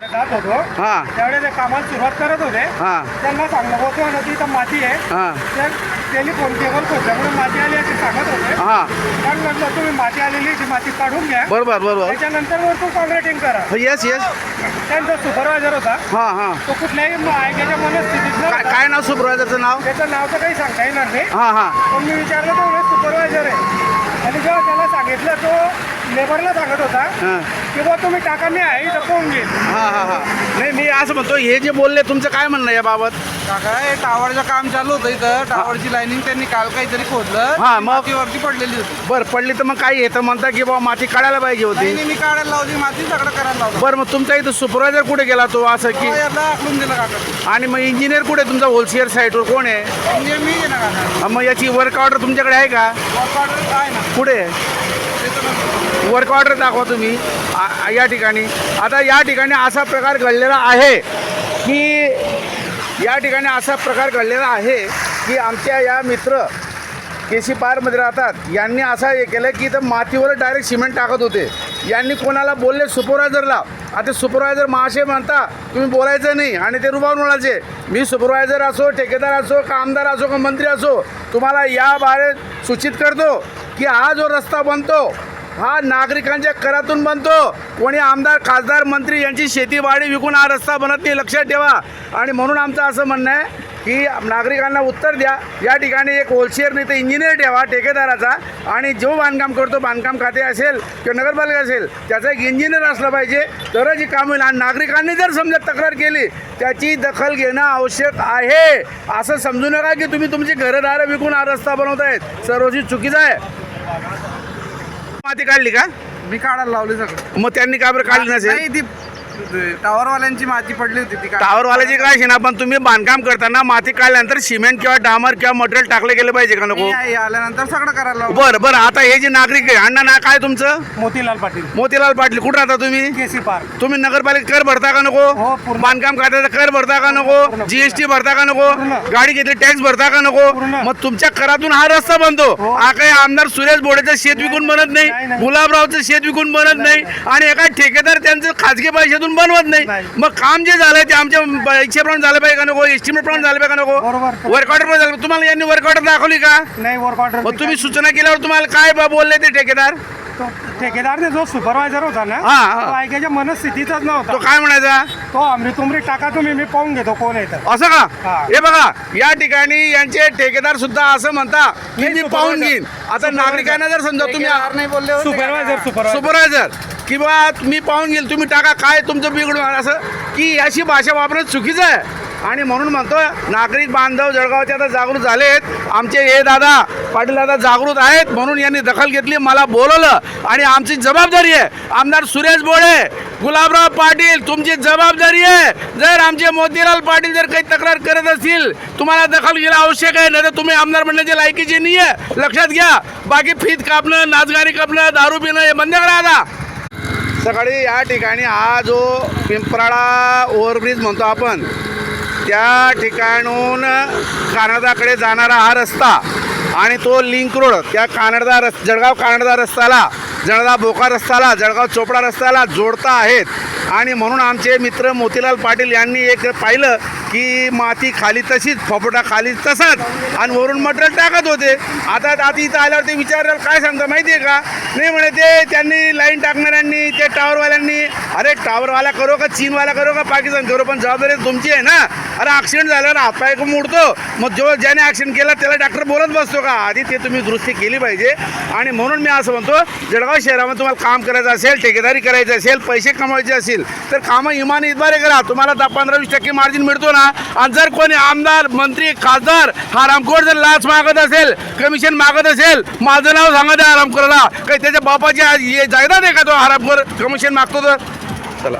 जात होतो. हा. त्यावेळेस ते कामाला सुरुवात करत होते. हा. त्यांना सांगलं होतो नदी इथं माती आहे. हा. तर त्यांनी फोन केबल खोदल्यामुळे माती आली असे सांगत होते. हा. पण म्हटलं तुम्ही माती आलेली ती माती काढून घ्या. बरोबर बरोबर. त्याच्यानंतर वरतून कॉन्क्रिटिंग करा. येस येस त्यांचा सुपरवायझर होता. हा हा. तो कुठल्याही म- ऐकायच्या मनस्थितीत काय नव्हता. काय नाव सुपरवायझरचं नाव? त्याचं नाव तर काही सांगता येणार नाही. हा हा. पण मी विचारलं तर म्हणे सुपरवायझर आहे. आणि जेव्हा त्याला सांगितलं तो लेबरला सांगत होता हा. की बुवा तुम्ही टाका मी आहे इथं कोण घेईल हा हा हा. नाही मी असं म्हणतो हे जे बोलले तुमचं काय म्हणणं आहे याबाबत? काका हे टावरचं काम चालू होतं इथं. टावरची लाईनिंग त्यांनी काल काहीतरी खोदलं. हा, ती मग? माती वरती पडलेली होती. बरं पडली तर मग काय येतं म्हणता की बाबा माती काढायला पाहिजे नाही होती. नाही, मी काढायला लावली माती सगळं करायला लावलं. बरं मग तुमचा इथं सुपरवायझर कुठे गेला तो असं की? तेव्हा याला आखलून दिलं काका. आणि मग इंजिनियर कुठे? तुमचा होलसेअर साईटवर कोण आहे? म्हणजे मी आहे ना काका. हा, मग याची वर्क ऑर्डर तुमच्याकडे आहे का? वर्क ऑर्डर आहे ना. कुठे? आहे? वर्क ऑर्डर दाखवा तुम्ही आ- या ठिकाणी. आता या ठिकाणी असा प्रकार घडलेला आहे की या ठिकाणी असा प्रकार घडलेला आहे की आमच्या या मित्र के सी पारमध्ये राहतात. यांनी असं हे केलं की इथं मातीवर डायरेक्ट सिमेंट टाकत होते. यांनी कोणाला बोलले सुपरवायझरला आता सुपरवायझर महाशय म्हणता तुम्ही बोलायचं नाही आणि ते रुबावून म्हणायचे मी सुपरवायझर असो ठेकेदार असो का आमदार असो का मंत्री असो तुम्हाला या बारे सूचित करतो की हा जो रस्ता बनतो हा नागरिकांच्या करातून बनतो. कोणी आमदार खासदार मंत्री यांची शेतीवाडी विकून हा रस्ता बनत नाही लक्षात ठेवा. आणि म्हणून आमचं असं म्हणणं आहे की नागरिकांना उत्तर द्या. या ठिकाणी एक होलसेअर नाही तर इंजिनियर ठेवा ठेकेदाराचा. आणि जो बांधकाम करतो बांधकाम खाते असेल किंवा नगरपालिका असेल त्याचा एक इंजिनियर असला पाहिजे. तरच ही काम होईल. आणि नागरिकांनी जर समजा तक्रार केली त्याची दखल घेणं आवश्यक आहे. असं समजू नका की तुम्ही तुमची घरदारं विकून हा रस्ता बनवत आहेत सर्वची चुकीचं आहे. माती काढली का? मी काढायला लावली सगळं. मग त्यांनी का बरं काढली नसेल? नाही ती टावरवाल्यांची माती पडली होती ती टावरवाल्याची काय ना पण तुम्ही बांधकाम करताना माती काढल्यानंतर सिमेंट किंवा डामर किंवा मटेरियल टाकले गेले पाहिजे का नको? आल्यानंतर सगळं करायला लावलं बरं बरं आता हे जे नागरिक आहे अण्णा ना काय तुमचं? मोतीलाल पाटील. मोतीलाल पाटील कुठं राहता तुम्ही? KC park. तुम्ही नगरपालिका कर भरता का हो, नको पूर्ण. बांधकाम खात्याचा कर भरता का नको? जीएसटी भरता का नको? पूर्ण. गाडी घेतली टॅक्स भरता का नको? पूर्ण. मग तुमच्या करातून हा रस्ता बनतो. हो. हा काही आमदार सुरेश बोडेचं शेत विकून बनत नाही, नाही नाही. गुलाबरावचं शेत विकून बनत नाही. आणि एका ठेकेदार त्यांचं खाजगी पैशातून बनवत नाही. मग काम जे झालंय ते आमच्या इच्छेप्रमाणे झालं पाहिजे का नको एस्टिमेट प्रमाणे झालं पाहिजे का नको. वर्क ऑर्डर पण झालं तुम्हाला यांनी वर्क ऑर्डर दाखवली का नाही वर्क ऑर्डर मग तुम्ही सूचना केल्यावर तुम्हाला काय बोलले ते ठेकेदार तो ठेकेदारने जो सुपरवायझर होता ना. तो ऐकायच्या मनस्थितीतच तो नव्हता काय म्हणायचा तो अमृत उमरी टाका तुम्ही मी पाहून घेतो कोण येतं असं का हा. बघा या ठिकाणी यांचे ठेकेदार सुद्धा असं म्हणता की मी. पाहून घेईन आता. नागरिकांना जर समजा तुम्ही ठेकेदार. सुपरवायझर सुपरवायझर किंवा मी पाहून घेईल तुम्ही टाका काय तुमचं बिघडून असं. की अशी भाषा वापरणं चुकीचं आहे. आणि म्हणून म्हणतो नागरिक बांधव जळगावचे आता जागृत झालेत. आमचे हे दादा पाटील दादा जागृत आहेत. म्हणून यांनी दखल घेतली मला बोलवलं. आणि आमची जबाबदारी आहे. आमदार सुरेश बोळे गुलाबराव पाटील तुमची जबाबदारी आहे. जर आमचे मोतीलाल पाटील जर काही तक्रार करत असतील तुम्हाला दखल घेणं आवश्यक आहे. नाही तर तुम्ही आमदार म्हणण्याची लायकीची नाही आहे लक्षात घ्या. बाकी फीत कापणं नाचगाणी कापणं दारू पिणं हे बंद करा आता. सकाळी या ठिकाणी हा जो पिंपराळा ओव्हरब्रिज म्हणतो आपण त्या ठिकाणून कानडाकडे जाणारा हा रस्ता आणि तो लिंक रोड त्या कानडदा रस् जळगाव कानडदा रस्त्याला जळगाव बोका रस्त्याला जळगाव चोपडा रस्त्याला जोडता आहेत. आणि म्हणून आमचे मित्र मोतीलाल पाटील यांनी एक पाहिलं की माती खाली तशीच फोपटा खाली तसाच. आणि वरून मटेरियल टाकत होते. आता आता इथं आल्यावर ते विचारलं काय सांगतं माहिती आहे का? नाही म्हणे ते त्यांनी लाईन टाकणाऱ्यांनी ते टावरवाल्यांनी अरे टावरवाला करो का चीनवाला करो का पाकिस्तान करो पण जबाबदारी तुमची आहे ना. अरे ॲक्सिडेंट झाल्यावर हातपाय मोडतो. मग जो ज्याने ॲक्सिडेंट केला त्याला डॉक्टर बोलत बसतो का? आधी ते तुम्ही दुरुस्ती केली पाहिजे. आणि म्हणून मी असं म्हणतो जळगाव शहरामध्ये तुम्हाला काम करायचं असेल ठेकेदारी करायची असेल पैसे कमवायचे असेल तर कामं इमानी इतबारे करा. तुम्हाला दहा पंधरा वीस टक्के मार्जिन मिळतो ना. आणि जर कोणी आमदार मंत्री खासदार हा रामकोट जर लाच मागत असेल कमिशन मागत असेल माझं नाव सांगा त्या हरामखोराला काही त्याच्या बापाची आज हे जायदाद आहे का तो? हरामखोर कमिशन मागतो तर? चला.